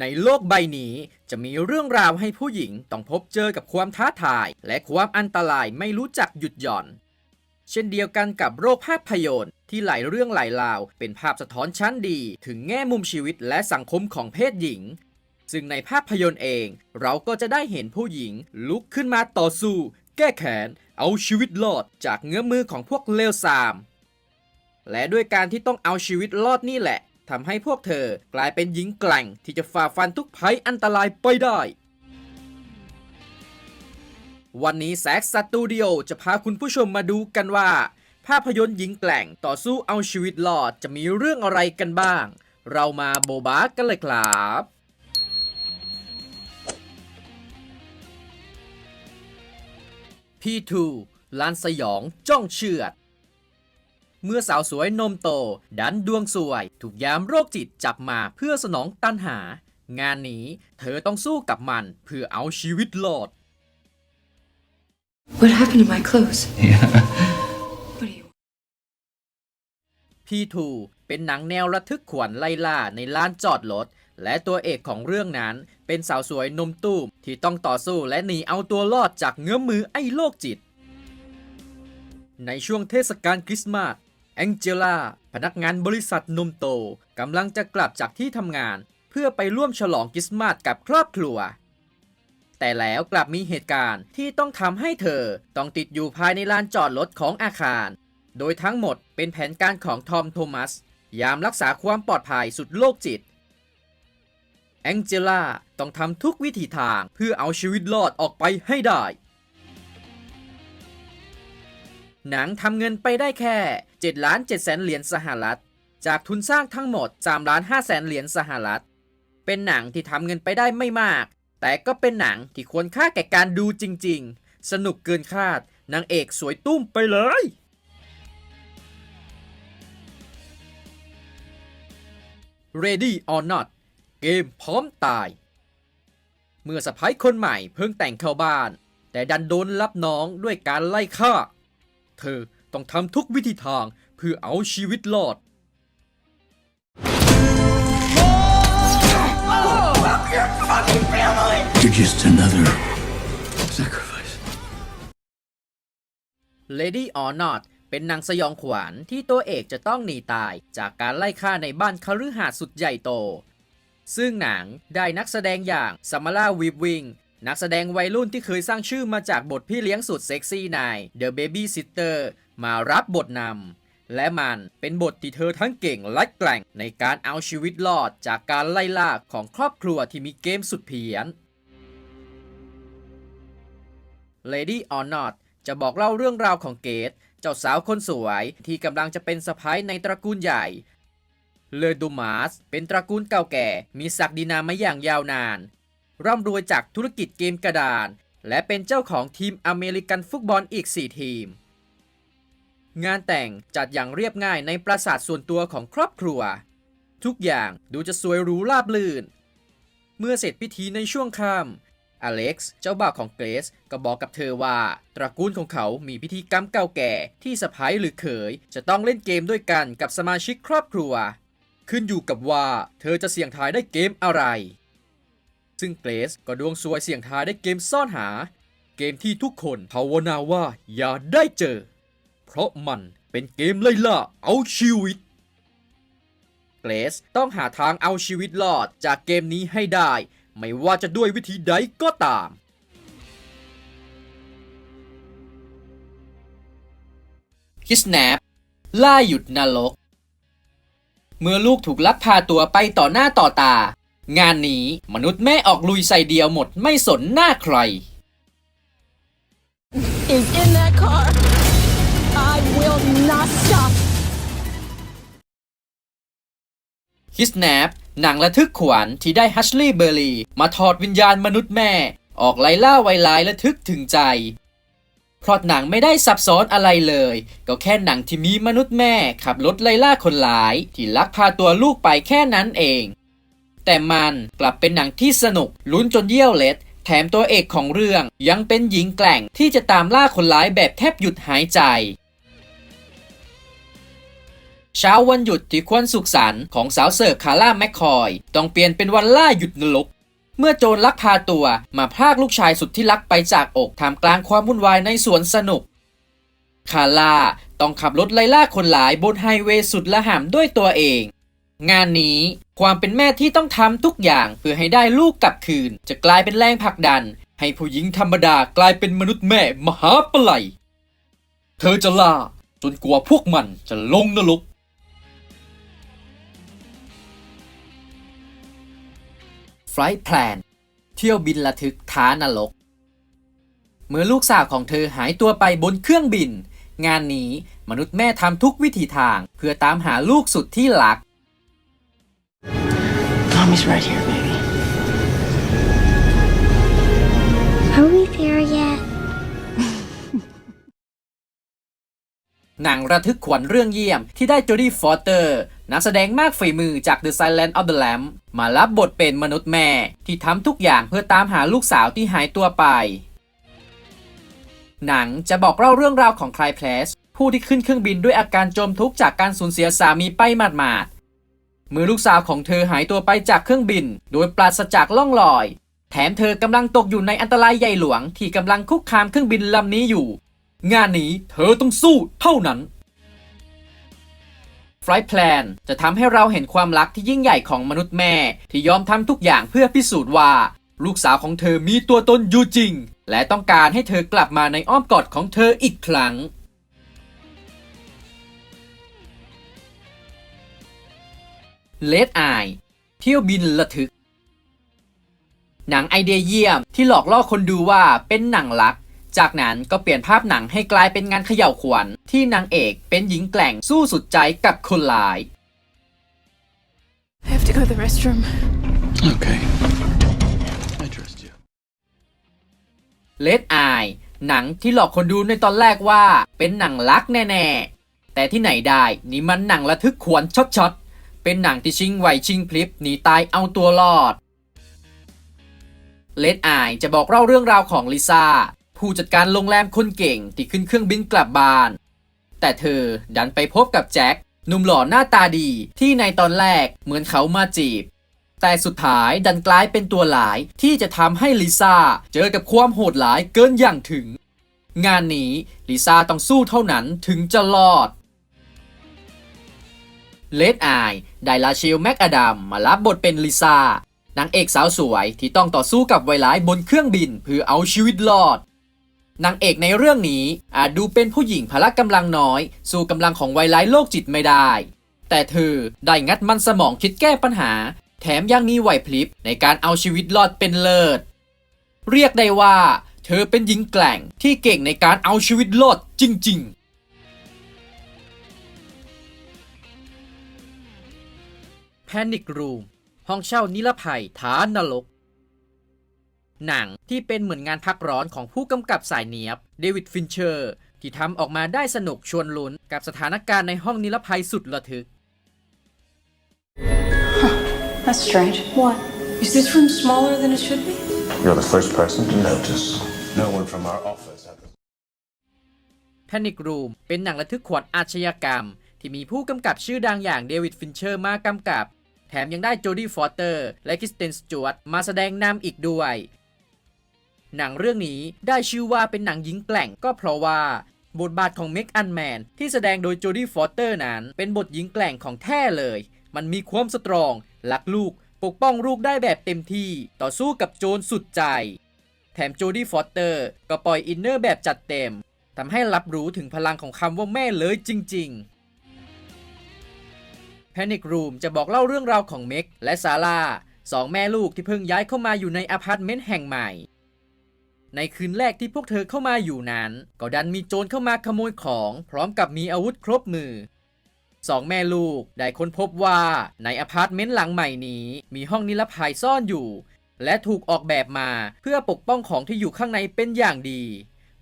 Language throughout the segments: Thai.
ในโลกใบนี้จะมีเรื่องราวให้ผู้หญิงต้องพบเจอกับความท้าทาย และความอันตรายไม่รู้จักหยุดหย่อน เช่นเดียวกันกับโรคภาพยนตร์ที่หลายเรื่องหลายราว เป็นภาพสะท้อนชั้นดี ถึงแง่มุมชีวิตและสังคมของเพศหญิง ซึ่งในภาพยนตร์เอง เราก็จะได้เห็นผู้หญิงลุกขึ้นมาต่อสู้ แก้แค้นเอาชีวิตรอดจากเงื้อมือของพวกเลวทราม และด้วยการที่ต้องเอาชีวิตรอดนี่แหละ ทำให้พวกเธอกลายเป็นหญิงแกร่งที่จะฝ่าฟันทุกภัยอันตรายไปได้ วันนี้แซกสตูดิโอจะพาคุณผู้ชมมาดูกันว่า ภาพยนตร์หญิงแกร่งต่อสู้เอาชีวิตรอดจะมีเรื่องอะไรกันบ้าง เรามาโบบากันเลยครับ P2 ลานสยองจ้องเชือด เมื่อสาวสวยนมโต ดันดวงสวย ถูกยามโรคจิตจับมาเพื่อสนองตันหา งานนี้เธอต้องสู้กับมันเพื่อเอาชีวิตรอด What happened to my clothes? What do you P2 เป็นหนังแนวระทึกขวัญไล่ล่าในลานจอดรถ และตัวเอกของเรื่องนั้น เป็นสาวสวยนมตูมที่ต้องต่อสู้และหนีเอาตัวรอดจากเงื้อมมือไอ้โรคจิต ในช่วงเทศกาลคริสต์มาส แองเจล่าพนักงานบริษัทนมโตกำลังจะกลับจากที่ทำงาน เพื่อไปร่วมฉลองคริสต์มาสกับครอบครัว แต่แล้วกลับมีเหตุการณ์ที่ต้องทำให้เธอต้องติดอยู่ภายในลานจอดรถของอาคาร โดยทั้งหมดเป็นแผนการของทอมโทมัส ยามรักษาความปลอดภัยสุดโลกจิตแองเจล่าต้องทำทุกวิถีทางเพื่อเอาชีวิตรอดออกไปให้ได้ หนังทำเงินไปได้แค่ 7ล้าน7แสนเหรียญสหรัฐ จากทุนสร้างทั้งหมด3ล้าน5แสนเหรียญสหรัฐ เป็นหนังที่ทำเงินไปได้ไม่มาก แต่ก็เป็นหนังที่ควรค่าแก่การดูจริง ๆ สนุกเกินคาดนางเอกสวยตุ้มไปเลย Ready or not เกมพร้อมตาย เมื่อสะพ้ายคนใหม่เพิ่งแต่งเข้าบ้าน แต่ดันโดนรับน้องด้วยการไล่ฆ่า เธอ ต้องทำทุกวิธีทางเพื่อเอาชีวิตรอด You're just another sacrifice. Lady or Not เป็นนางสยองขวัญที่ตัวเอกจะต้องหนีตายจากการไล่ฆ่าในบ้านคฤหาสน์สุดใหญ่โต ซึ่งหนังได้นักแสดงอย่างซัมมาร่าวิบวิงนักแสดงวัยรุ่นที่เคยสร้างชื่อมาจากบทพี่เลี้ยงสุดเซ็กซี่ใน The Baby Sitter มารับบทนำและมันเป็นบทที่เธอทั้งเก่งและแกร่งในการเอาชีวิตรอดจากการไล่ล่าของครอบครัวที่มีเกมสุดเพี้ยน Lady or Not จะบอกเล่าเรื่องราวของเกต เจ้าสาวคนสวยที่กำลังจะเป็นสะพ้ายในตระกูลใหญ่เลดูมาสเป็นตระกูลเก่าแก่ มีศักดินามาอย่างยาวนาน ร่ำรวยจากธุรกิจเกมกระดาน และเป็นเจ้าของทีมอเมริกันฟุตบอลอีก 4 ทีม งานแต่งจัดอย่างเรียบง่ายในปราสาทส่วนตัวของครอบครัว ทุกอย่างดูจะสวยหรูราบลื่น เมื่อเสร็จพิธีในช่วงค่ำอเล็กซ์เจ้าบ่าวของเกรซก็บอกกับเธอว่า ตระกูลของเขามีพิธีกรรมเก่าแก่ที่สะพ้ายหรือเขย จะต้องเล่นเกมด้วยกันกับสมาชิกครอบครัว ขึ้นอยู่กับว่าเธอจะเสี่ยงทายได้เกมอะไร ซึ่งเกรซก็ดวงสวยเสี่ยงทายได้เกมซ่อนหา เกมที่ทุกคนภาวนาว่าอย่าได้เจอ เพราะมันเป็นเกมไล่ล่าเอาชีวิต เกรซต้องหาทางเอาชีวิตรอดจากเกมนี้ให้ได้ ไม่ว่าจะด้วยวิธีใดก็ตาม คิสแนปล่าหยุดนรก เมื่อลูกถูกลักพาตัวไปต่อหน้าต่อตา งานนี้มนุษย์แม่ออกลุยใส่เดียวหมดไม่สนหน้าใคร is in that car. Not stop. คิสแนปหนังระทึกขวัญที่ได้ฮัชลีย์เบอร์รีมาถอดวิญญาณมนุษย์แม่ ออกไล่ล่าไวร้ายระทึกถึงใจเพราะหนังไม่ได้ซับซ้อนอะไรเลย ก็แค่หนังที่มีมนุษย์แม่ขับรถไล่ล่าคนร้าย ที่ลักพาตัวลูกไปแค่นั้นเอง แต่มันกลับเป็นหนังที่สนุกลุ้นจนเยี่ยวเล็ด แถมตัวเอกของเรื่องยังเป็นหญิงแกร่งที่จะตามล่าคนร้ายแบบแทบหยุดหายใจ เช้าวันหยุดที่ควรสุขสันต์ของสาวเสิร์ฟคาร่าแมคคอย ต้องเปลี่ยนเป็นวันล่าหยุดนรกเมื่อโจรลักพาตัวมาพรากลูกชายสุดที่รักไปจากอกท่ามกลางความวุ่นวายในสวนสนุก คาร่าต้องขับรถไล่ล่าคนหลายบนไฮเวย์สุดละห่ำด้วยตัวเอง งานนี้ความเป็นแม่ที่ต้องทำทุกอย่างเพื่อให้ได้ลูกกลับคืน จะกลายเป็นแรงผลักดัน ให้ผู้หญิงธรรมดากลายเป็นมนุษย์แม่มหาปไลยเธอจะล่าจนกลัวพวกมันจะลงนรก Flight Plan เที่ยวบินระทึกท้านรก เมื่อลูกสาวของเธอหายตัวไปบนเครื่องบิน งานนี้มนุษย์แม่ทำทุกวิถีทางเพื่อตามหาลูกสุดที่รัก Mommy's right here, baby. Are we there yet? หนังระทึกขวัญเรื่องเยี่ยมที่ได้โจดี้ฟอสเตอร์ นักแสดงมากฝีมือจาก The Silence of the Lamb มารับบทเป็นมนุษย์แม่ ที่ทำทุกอย่างเพื่อตามหาลูกสาวที่หายตัวไป หนังจะบอกเล่าเรื่องราวของคลายเพลสผู้ที่ขึ้นเครื่องบินด้วยอาการจมทุกข์จากการสูญเสียสามีไปหมาดๆเมื่อลูกสาวของเธอหายตัวไปจากเครื่องบิน โดยปราศจากล่องรอย แถมเธอกำลังตกอยู่ในอันตรายใหญ่หลวงที่กำลังคุกคามเครื่องบินลำนี้อยู่ งานนี้เธอต้องสู้เท่านั้น Flight Plan จะทำให้เราเห็นความรักที่ยิ่งใหญ่ของมนุษย์แม่ ที่ยอมทำทุกอย่างเพื่อพิสูจน์ว่า ลูกสาวของเธอมีตัวตนอยู่จริง และต้องการให้เธอกลับมาในอ้อมกอดของเธออีกครั้งเลดไอเที่ยวบินระทึก หนังไอเดียเยี่ยมที่หลอกล่อคนดูว่าเป็นหนังรัก จากนั้นก็เปลี่ยนภาพหนังให้กลายเป็นงานเขย่าวขวัญที่นางเอกเป็นหญิงแกร่งสู้สุดใจกับคนร้าย I have to go to the restroom. Okay. I trust you. เลดไอหนังที่หลอกคนดูในตอนแรกว่าเป็นหนังรักแน่ๆ แต่ที่ไหนได้นี่มันหนังระทึกขวัญช็อตๆ เป็นหนังที่ชิงไหวชิงพลิบหนีตายเอาตัวรอดเลดไอจะบอกเล่าเรื่องราวของลิซ่า ผู้จัดการโรงแรมคนเก่งที่ขึ้นเครื่องบินกลับบ้าน แต่เธอดันไปพบกับแจ็คหนุ่มหล่อหน้าตาดีที่ในตอนแรกเหมือนเขามาจีบ แต่สุดท้ายดันกลายเป็นตัวหลายที่จะทำให้ลิซ่าเจอกับความโหดร้ายเกินอย่างถึง งานนี้ลิซ่าต้องสู้เท่านั้นถึงจะรอดเลดไอไดลาเชลแมกอดัมมารับบทเป็นลิซ่านางเอกสาวสวยที่ต้องต่อสู้กับไวร้ายบนเครื่องบินเพื่อเอาชีวิตรอด นางเอกในเรื่องนี้อาจดูเป็นผู้หญิงพละกำลังน้อย สู้กำลังของไวร้โรคจิตไม่ได้ แต่เธอได้งัดมันสมองคิดแก้ปัญหา แถมยังมีไหวพลิบในการเอาชีวิตรอดเป็นเลิศ เรียกได้ว่า เธอเป็นหญิงแกร่งที่เก่งในการเอาชีวิตรอดจริงๆ Panic Room ห้องเช่านิรภัยฐานนรก หนังที่เป็นเหมือนงานพักร้อนของผู้กำกับสายเนียบเดวิดฟินเชอร์ ที่ทำออกมาได้สนุกชวนลุ้นกับสถานการณ์ในห้องนิรภัยสุดระทึก That's strange. What? Is this room smaller than it should be? You're the first person to notice. No one from our office had the Panic Room เป็นหนังระทึกขวัญอาชญากรรม ที่มีผู้กำกับชื่อดังอย่างเดวิดฟินเชอร์มากำกับ แถมยังได้โจดี้ฟอสเตอร์ และคริสเตนสจวตมาแสดงนำอีกด้วย หนังเรื่องนี้ได้ชื่อว่าเป็นหนังหญิงแกร่งก็เพราะว่า บทบาทของเมกอันแมนที่แสดงโดยโจดี้ฟอสเตอร์นั้น เป็นบทหญิงแกร่งของแท้เลย มันมีความสตรองรักลูก ปกป้องลูกได้แบบเต็มที่ต่อสู้กับโจรสุดใจ แถมโจดี้ฟอสเตอร์ก็ปล่อยอินเนอร์แบบจัดเต็มทำให้รับรู้ถึงพลังของคำว่าแม่เลยจริง ๆ Panic Room จะบอกเล่าเรื่องราวของเม็กและซาร่าสองแม่ลูกที่เพิ่งย้ายเข้ามาอยู่ในอพาร์ตเมนต์แห่งใหม่ ในคืนแรกที่พวกเธอเข้ามาอยู่นั้น ก็ดันมีโจรเข้ามาขโมยของ พร้อมกับมีอาวุธครบมือสองแม่ลูกได้ค้นพบว่าในอพาร์ตเมนต์หลังใหม่นี้ มีห้องนิรภัยซ่อนอยู่ และถูกออกแบบมาเพื่อปกป้องของที่อยู่ข้างในเป็นอย่างดี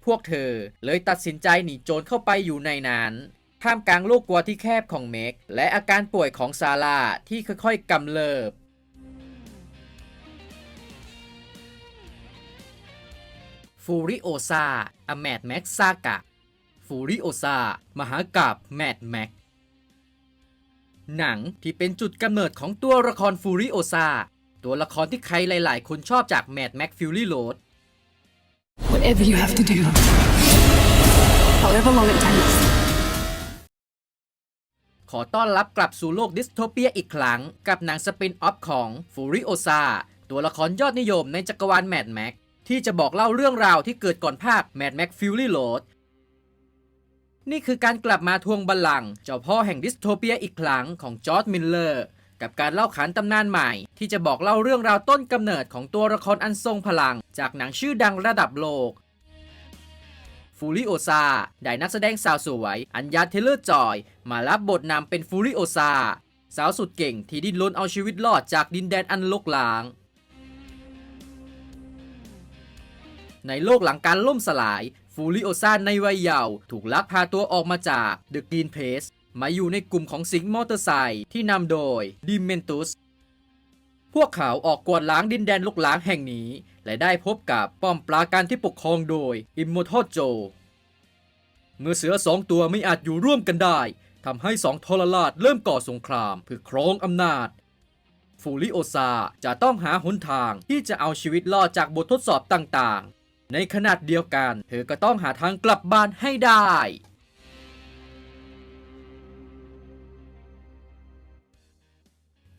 พวกเธอเลยตัดสินใจหนีโจรเข้าไปอยู่ในนั้นท่ามกลางโลกกลัวที่แคบของเมกและอาการป่วยของซาร่าที่ค่อยๆกำเริบ ฟูริโอซาอแมดแม็กซากะ ฟูริโอซามหากาบแมดแม็ก หนังที่เป็นจุดกำเนิดของตัวละครฟูริโอซาตัวละครที่ใครหลาย ๆ คนชอบจากแมดแม็กฟิลลี่โรด Whatever you have to do, however long it takes. ขอต้อนรับกลับสู่โลกดิสโทเปียอีกครั้ง กับหนังสปินออฟของฟูริโอซาตัวละครยอดนิยมในจักรวาลแมดแม็ก ที่จะบอกเล่าเรื่องราวที่เกิดก่อนภาคแมดแม็กฟิลลี่โรดนี่คือการกลับมาทวงบัลลังก์เจ้าพ่อแห่งดิสโทเปียอีกครั้งของจอร์ดมิลเลอร์กับการเล่าขานตำนานใหม่ ที่จะบอกเล่าเรื่องราวต้นกำเนิดของตัวละครอันทรงพลัง จากหนังชื่อดังระดับโลกฟูริโอซาได้นักแสดงสาวสวย อัญญาเทเลอร์จอย มารับบทนำเป็นฟูริโอซาสาวสุดเก่งที่ดิ้นรนเอาชีวิตรอดจากดินแดนอันลกลาง ในโลกหลังการล่มสลาย ฟูริโอซาในวัยเยาว์ถูกลักพาตัวออกมาจากเดอะกรีนเพสมาอยู่ในกลุ่มของสิงห์มอเตอร์ไซค์ที่นำโดยดิเมนตุสพวกเขาออกกวาดล้างดินแดนลุกล้างแห่งนี้ และได้พบกับป้อมปราการที่ปกครองโดยอิมโมทอโจ เมื่อเสือสองตัวไม่อาจอยู่ร่วมกันได้ทำให้สองทรราชเริ่มก่อสงครามเพื่อครองอำนาจ ฟูริโอซาจะต้องหาหนทางที่จะเอาชีวิตรอดจากบททดสอบต่างๆ ในขนาดเดียวกัน เธอก็ต้องหาทางกลับบ้านให้ได้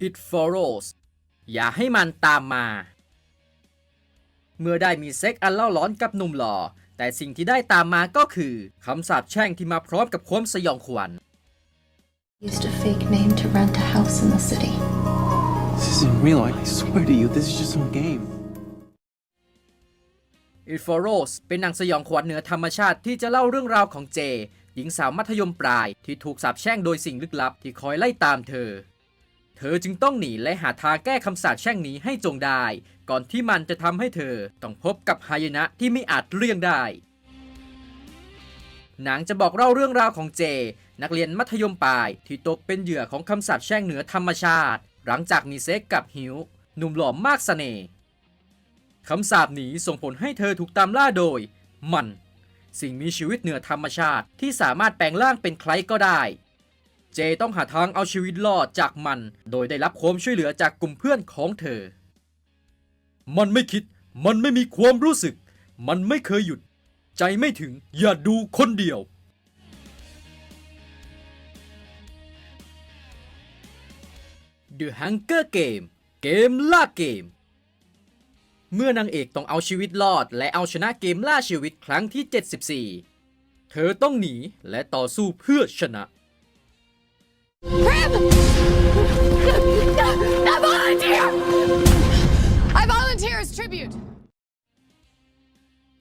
It follows อย่าให้มันตามมา เมื่อได้มีเซ็กอันเล่าร้อนกับหนุ่มหล่อ แต่สิ่งที่ได้ตามมาก็คือคำสาปแช่งที่มาพร้อมกับความสยองขวัญ Used a fake name to rent a house in the city. This isn't real. I swear to you, this is just some game. It Follows เป็นหนังสยองขวัญเหนือธรรมชาติที่จะเล่าเรื่องราวของเจ หญิงสาวมัธยมปลายที่ถูกสาปแช่งโดยสิ่งลึกลับที่คอยไล่ตามเธอ เธอจึงต้องหนีและหาทางแก้คำสาปแช่งนี้ให้จงได้ ก่อนที่มันจะทำให้เธอต้องพบกับหายนะที่ไม่อาจเลี่ยงได้ หนังจะบอกเล่าเรื่องราวของเจ นักเรียนมัธยมปลายที่ตกเป็นเหยื่อของคำสาปแช่งเหนือธรรมชาติ หลังจากมีเซ็กกับฮิวหนุ่มหล่อมากเสน่ห์ คำสาปนี้ส่งผลให้เธอถูกตามล่าโดย มัน สิ่งมีชีวิตเหนือธรรมชาติที่สามารถแปลงร่างเป็นใครก็ได้ เจต้องหาทางเอาชีวิตรอดจากมัน โดยได้รับความช่วยเหลือจากกลุ่มเพื่อนของเธอ มันไม่คิด มันไม่มีความรู้สึก มันไม่เคยหยุด ใจไม่ถึงอย่าดูคนเดียว The Hunger Game เกมล่าเกม เมื่อนางเอกต้องเอาชีวิตรอด และเอาชนะเกมล่าชีวิตครั้งที่ 74 เธอต้องหนีและต่อสู้เพื่อชนะ Crib! I volunteer! I volunteer as tribute.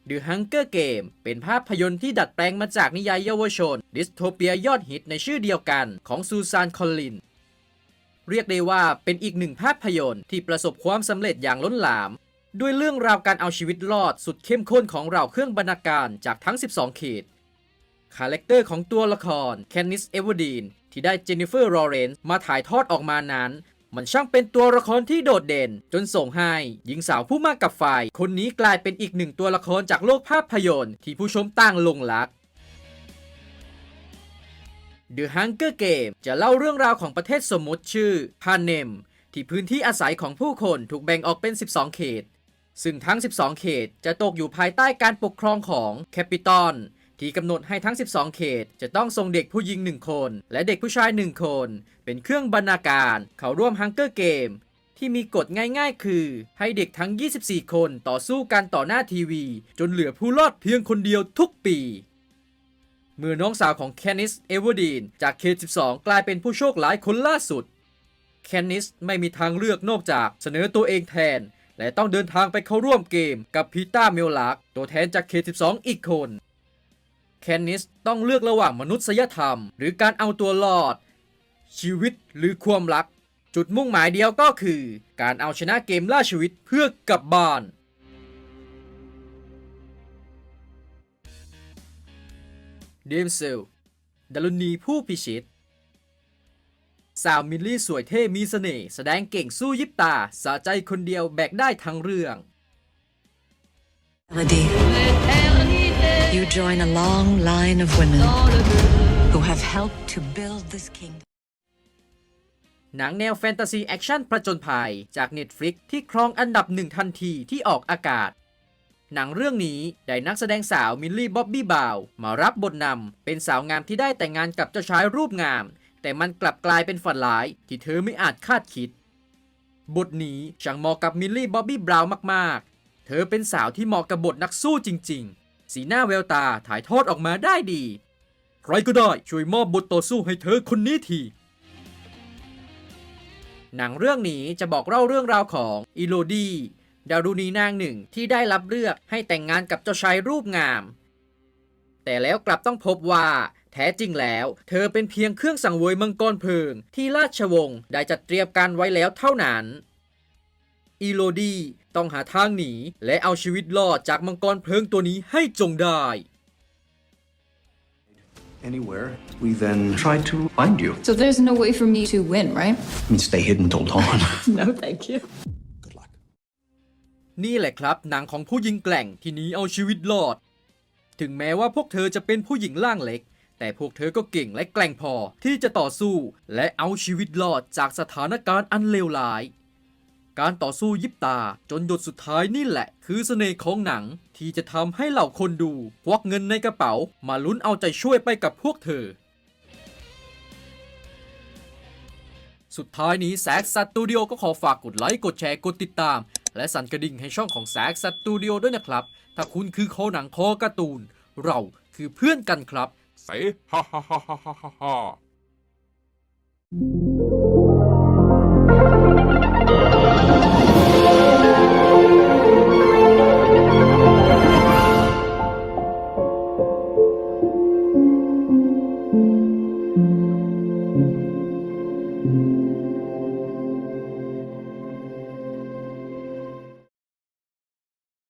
The Hunger Game เป็นภาพยนตร์ที่ดัดแปลงมาจากนิยายเยาวชน ดิสโทเปียยอดฮิตในชื่อเดียวกันของซูซานคอลลิน เรียกได้ว่าเป็นอีกหนึ่งภาพยนตร์ที่ประสบความสำเร็จอย่างล้นหลาม ด้วยเรื่องราวการเอาชีวิตรอดสุดเข้มข้นของเราเครื่องบรรณาการจากทั้ง 12 เขต คาแรคเตอร์ของตัวละครแคนนิสเอเวอร์ดีนที่ได้เจนนิเฟอร์ลอเรนซ์มาถ่ายทอดออกมานั้น มันช่างเป็นตัวละครที่โดดเด่น จนส่งให้หญิงสาวผู้มากกับไฟคนนี้กลายเป็นอีกหนึ่งตัวละครจากโลกภาพยนตร์ที่ผู้ชมต่างหลงรัก The Hunger Game จะเล่าเรื่องราวของประเทศสมมติชื่อพาเนมที่พื้นที่อาศัยของผู้คนถูกแบ่งออกเป็น 12 เขต ซึ่งทั้ง 12 เขตจะตกอยู่ภายใต้การปกครองของแคปิตอลที่กำหนดให้ทั้ง 12 เขต จะต้องส่งเด็กผู้หญิง 1 คน และเด็กผู้ชาย 1 คน เป็นเครื่องบรรณาการ เขาร่วม Hunger Game ที่มีกฎง่ายๆ คือ ให้เด็กทั้ง 24 คนต่อสู้กันต่อหน้าทีวี จนเหลือผู้รอดเพียงคนเดียวทุกปี เมื่อน้องสาวของแคนนิส เอเวอร์ดีน จากเขต 12 กลายเป็นผู้โชคร้ายคนล่าสุด แคนนิสไม่มีทางเลือกนอกจากเสนอตัวเองแทน และต้องเดินทางไปเข้าร่วมเกมกับพีต้าเมลลักตัวแทนจากเขต12 อีกคน แคนนิสต้องเลือกระหว่างมนุษยธรรม หรือการเอาตัวรอด ชีวิตหรือความรัก จุดมุ่งหมายเดียวก็คือ การเอาชนะเกมล่าชีวิตเพื่อกลับบ้านเดมเซลดารุณีผู้พิชิต สาวมิลลี่สวยเท่มีเสน่ห์แสดงเก่งสู้ยิบตา สะใจคนเดียวแบกได้ทั้งเรื่อง Melody. You join a long line of women who have helped to build this kingdom. หนังแนวแฟนตาซีแอคชั่นผจญภัยจาก Netflix ที่ครองอันดับหนึ่งทันทีที่ออกอากาศ หนังเรื่องนี้ได้นักแสดงสาวมิลลี่บ๊อบบี้บาวมารับบทนำเป็นสาวงามที่ได้แต่งงานกับเจ้าชายรูปงาม แต่มันกลับกลายเป็นฝันร้ายที่เธอไม่อาจคาดคิด บทนี้ช่างเหมาะกับมิลลี่บ๊อบบี้บราวน์มากๆ เธอเป็นสาวที่เหมาะกับบทนักสู้จริง ๆ สีหน้าแววตาถ่ายทอดออกมาได้ดี ใครก็ได้ช่วยมอบบทต่อสู้ให้เธอคนนี้ทีหนังเรื่องนี้จะบอกเล่าเรื่องราวของอีโลดีดารุณีนางหนึ่งที่ได้รับเลือกให้แต่งงานกับเจ้าชายรูปงาม แต่แล้วกลับต้องพบว่า แท้จริงแล้ว เธอเป็นเพียงเครื่องสังเวยมังกรเพลิง ที่ราชวงศ์ได้จัดเตรียมการไว้แล้วเท่านั้นอีโลดีต้องหาทางหนีและเอาชีวิตรอดจากมังกรเพลิงตัวนี้ให้จงได้ Anywhere. We then try to find you. So there's no way for me to win, right? I mean, stay hidden till dawn. No, thank you. Good luck. นี่แหละครับหนังของผู้หญิงแกร่งที่หนีเอาชีวิตรอด ถึงแม้ว่าพวกเธอจะเป็นผู้หญิงร่างเล็ก แต่พวกเธอก็เก่งและแกร่งพอที่จะต่อสู้และเอาชีวิตรอดจากสถานการณ์อันเลวร้าย การต่อสู้ยิบตาจนหยดสุดท้ายนี่แหละ คือเสน่ห์ของหนังที่จะทำให้เหล่าคนดูควักเงินในกระเป๋า มาลุ้นเอาใจช่วยไปกับพวกเธอ สุดท้ายนี้แซกสตูดิโอก็ขอฝากกดไลค์กดแชร์กดติดตาม และสั่นกระดิ่งให้ช่องของแซกสตูดิโอด้วยนะครับ ถ้าคุณคือคอหนังคอการ์ตูน เราคือเพื่อนกันครับ Say ha ha ha ha ha ha ha.